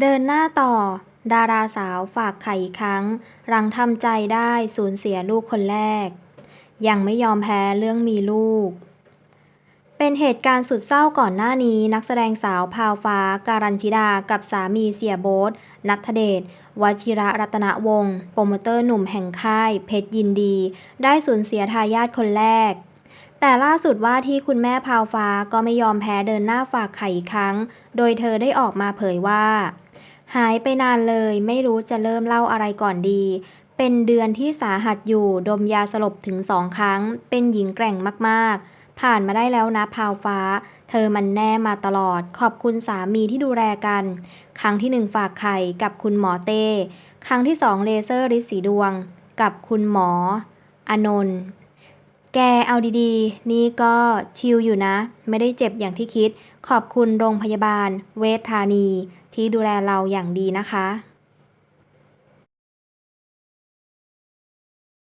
เดินหน้าต่อ ดาราสาวฝากไข่อีกครั้ง หลังทำใจได้สูญเสียลูกคนแรก ยังไม่ยอมแพ้เรื่องมีลูก เป็นเหตุการณ์สุดเศร้าก่อนหน้านี้ นักแสดงสาวพาวฟ้า การัญชิดา กับสามีเสียโบ๊ทนัทเดชวชิระรัตนวงศ์โปรโมเตอร์หนุ่มแห่งค่าย เพชรยินดี ได้สูญเสียทายาทคนแรก แต่ล่าสุดว่าที่คุณแม่พาวฟ้าก็ไม่ยอมแพ้เดินหน้าฝากไข่อีกครั้ง โดยเธอได้ออกมาเผยว่า หายไปนานเลยไม่รู้จะเริ่มเล่าอะไรก่อนดี เป็นเดือนที่สาหัสอยู่ดมยาสลบถึงสองครั้ง เป็นหญิงแกร่งมากๆ ผ่านมาได้แล้วนะพาวฟ้า เธอมันแน่มาตลอด ขอบคุณสามีที่ดูแลกัน ครั้งที่หนึ่งฝากไข่กับคุณหมอเต้ ครั้งที่สองเลเซอร์ฤทธิ์สีดวง กับคุณหมอ อนนท์ แกเอาดีๆ นี่ก็ชิลอยู่นะ ไม่ได้เจ็บอย่างที่คิด ขอบคุณโรงพยาบาล เวชธานี ที่ดูแลเราอย่างดีนะคะ